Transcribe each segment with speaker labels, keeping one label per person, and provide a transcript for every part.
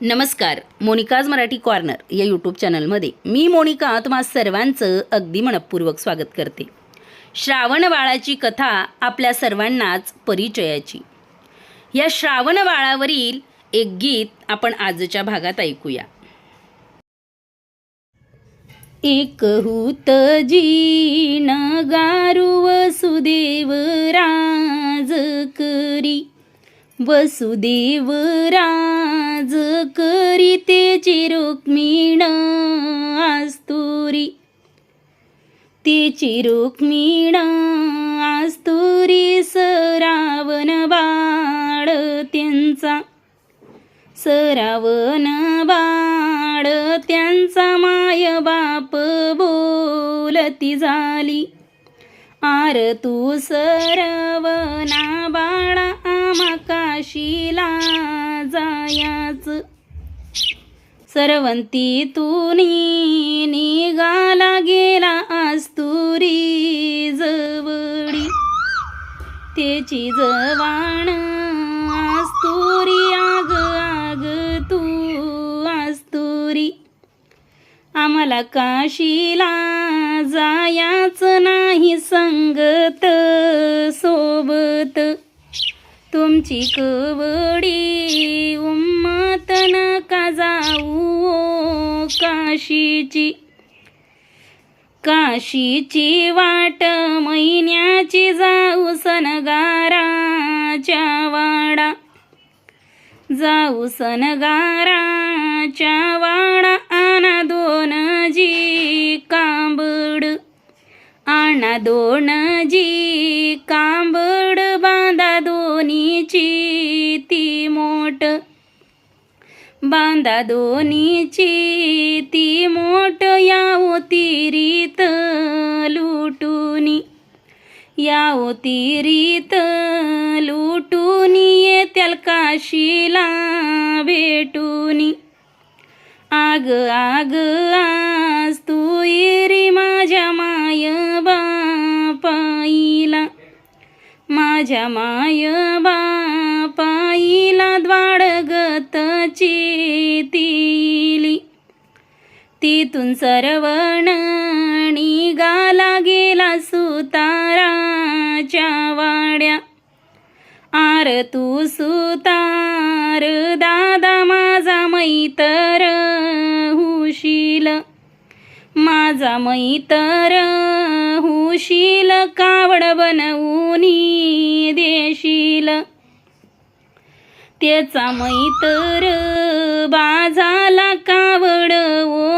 Speaker 1: नमस्कार मोनिकाज मराठी कॉर्नर या यूट्यूब चॅनलमध्ये मी मोनिका तुम्हा सर्वांचं अगदी मनपूर्वक स्वागत करते. श्रावण बाळाची कथा आपल्या सर्वांनाच परिचयाची. या श्रावण बाळावरील एक गीत आपण आजच्या भागात ऐकूया. एक हुत जीन गारुव सुदेव राज करी. वसुदेव राज करी तेची रुक्मिण आस्तुरी. ते रुक्मिण आस्तुरी सरावण बाळ त्यांचा. सरावण बाळ त्यांचा माय बाप बोलती झाली. आर तू सरवना बाळा आमकाशीला जायाच सरवंती तू निघाला गेला आस्तुरी जवळी त्याची जवा काशीला जायाच नाही संगत सोबत. तुमची कवडी उम्मत नका जाऊ ओ काशीची. काशीची वाट महिन्याची जाऊ सनगाराच्या वाडा. जाऊ सनगाराच्या वाडा. आणा दोन जी कांबड आणा दोन जी कांबड बांधा दोन्हीची ती मोठ बांधा दोन्हीची ती मोठ यावो तिरीत लुटुनी यावो तिरीत लुटुनी येत्याल काशीला भेटुनी. आग आग आज तू येरी माझ्या माय बापाईला. माझ्या माय बापाईला द्वाडगत तिली. तिथून सरवण निघाला गेला सुताराच्या वाड्या. आर तू सुतार. दादा माझा मैतर हुशील. माझा मैतर हुशील कावड बनवूनी देशील. त्याचा मैतर बाजाला कावड ओ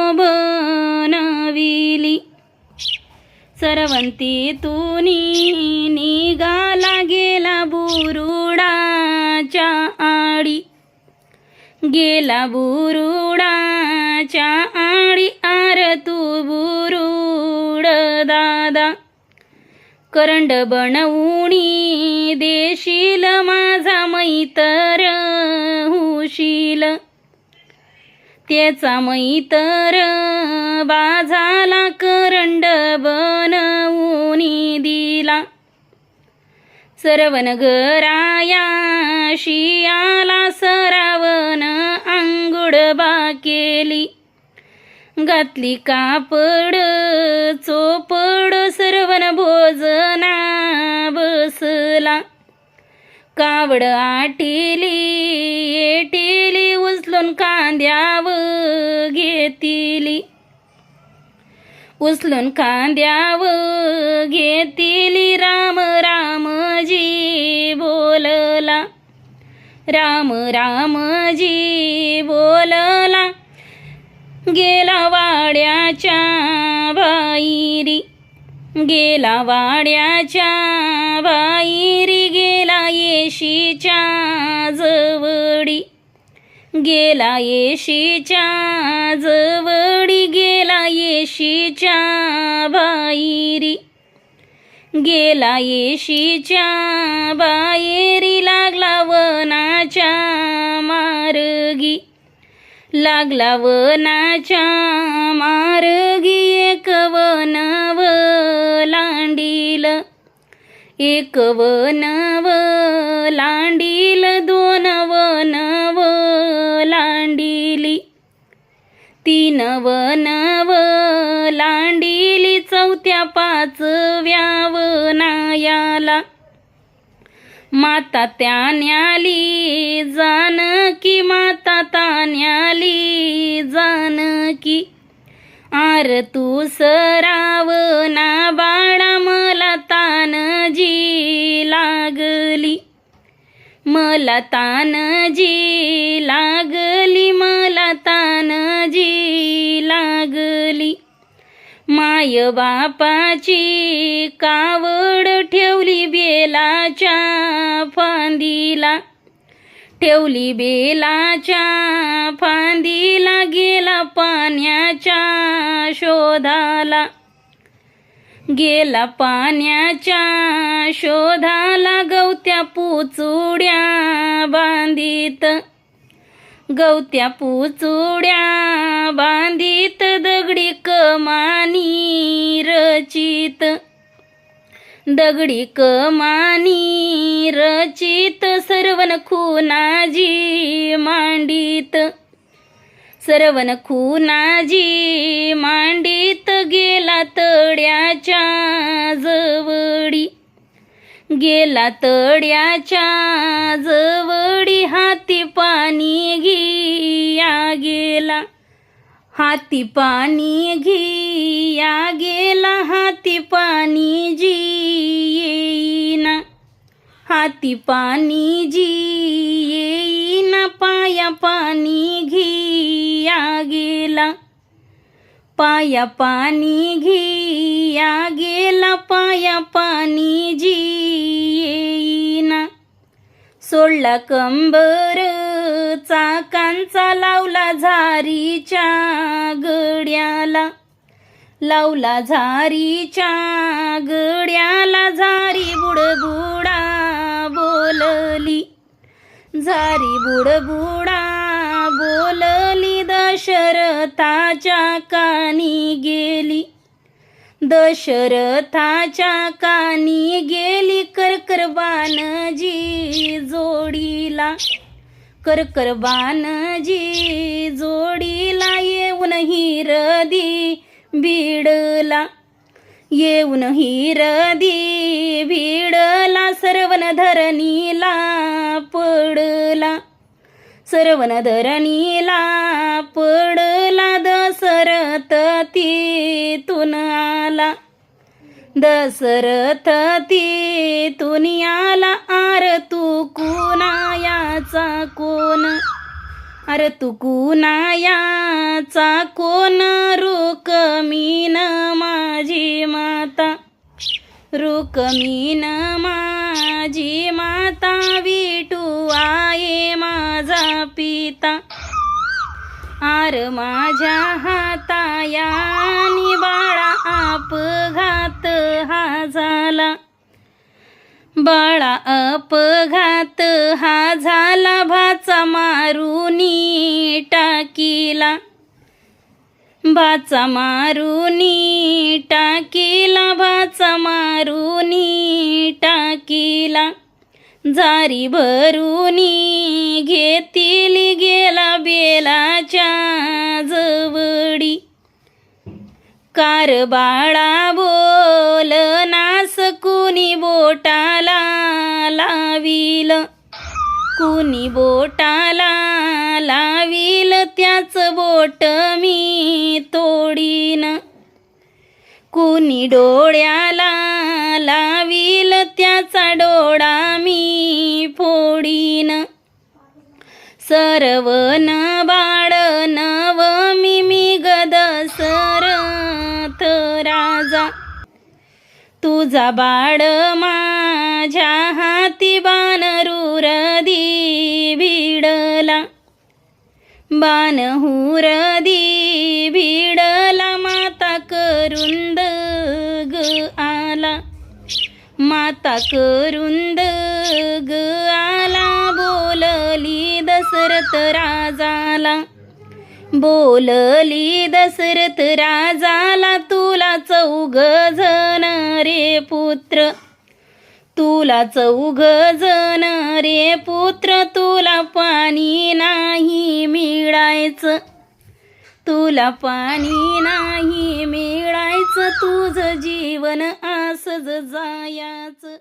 Speaker 1: सरवंती तुनी निघाला गेला बुरुडाच्या आडी. गेला बुरुडाच्या आडी आर तू बुरुड दादा. करंड बनवणी देशील माझा मैतर हुशील. त्याचा मैतर बाजाला करंड बनवूनी दिला. सरवण गराया शियाला सरावण अंगुड केली. घातली कापड चोपड सर्वन भोजना बसला. कावड आटिली येटिली उचलून कांद्याव घेतिली. उचलून कांद्याव घेतिली राम रामजी बोलला. राम रामजी बोलला. गेला वाड्याच्या बाईरी गेला वाड्याच्या बाईरी गेला येशीच्या जवडी. गेला येशीच्या जवळी गेला येशीच्या बाईरी गेला येशीच्या बाहेरी लागला वनाच्या मार्गी. लागला वनाच्या मार्गी एक वन लांडील. एक वन लांडील दोन वन ती नव नव. लांडिली चौथ्या पाचव्याव नायाला. माता त्यान्याली जानकी माता तान्याली जानकी. आर तू सराव ना बाळा मला तानजी लागली. मला तानजी लागली. माय बापाची कावड ठेवली बेलाच्या फांदीला. ठेवली बेलाच्या फांदीला गेला पाण्याच्या शोधाला. गेला पाण्याच्या शोधाला गवत्या पुचुड्या बांधित. गवत्या पुचुड्या बांधित दगडी कमानी रचित. दगडी कमानी रचित सर्वन खुनाजी मांडित. सर्वन खुनाजी मांडित गेला तड्याच्या गेला तड्याच्या जवळी हाती पाणी घिया गेला. हाती पाणी घिया गेला हाती पाणी जी येईना हाती पाणी जी येईना पाया पाणी घिया गेला. पाया पाणी घिया गेला पाया पाणी जी येईना सोडला कंबर चाकांचा लावला झारीच्या गड्याला. लावला झारीच्या गड्याला झारी बुडबुडा बोलली. झारी बुडबुडा बोलली दशरथाच्या कानी गेली. दशरथाच्या कानी गेली करकर बाणजी जोडीला. करकर बाणजी जोडीला येऊन हिरदी भिडला येऊन हिरदी भिडला सर्वन धरणीला पडला. सर्वन धरणीला पडला दशरथ तिथून आला. दशरथ तिथून आला. आर तू कुणायाचा कोण? अर तू कुणायाचा कोण? रुकमीन माझी माता. रुकमीन माझी माता विटू आहे माझा पिता. आर माझ्या हातायानी बाळा अपघात हा झाला. बाळा अपघात हा झाला भाचा मारुनी टाकीला. भाचा मारुनी टाकीला भाचा मारुनी टाकीला. जारी भरुनी घेतील गेला बेलाच्या जवळी कार बाळा बोल नास कुणी बोटाला लाविल. कुणी बोटाला लावील त्याच बोट मी तोडीन. कुणी डोळ्याला लावील त्याचा डोळा मी फोडीन. सरवन बाळ नव मी मी गद सर राजा. तुझा बाळ माझ्या हाती बानरुरदी भिडला. बानहुरदी भिडला माता करुंद ग आला. माता करुंद ग आला बोलली दशरथ राजाला. बोलली दशरथ राजाला तुला चौघ झ रे पुत्र. तुला चौघ जण रे पुत्र तुला पाणी नाही मिळायचं. तुला पाणी नाही मिळायचं तुझं जीवन आसज जायाचं.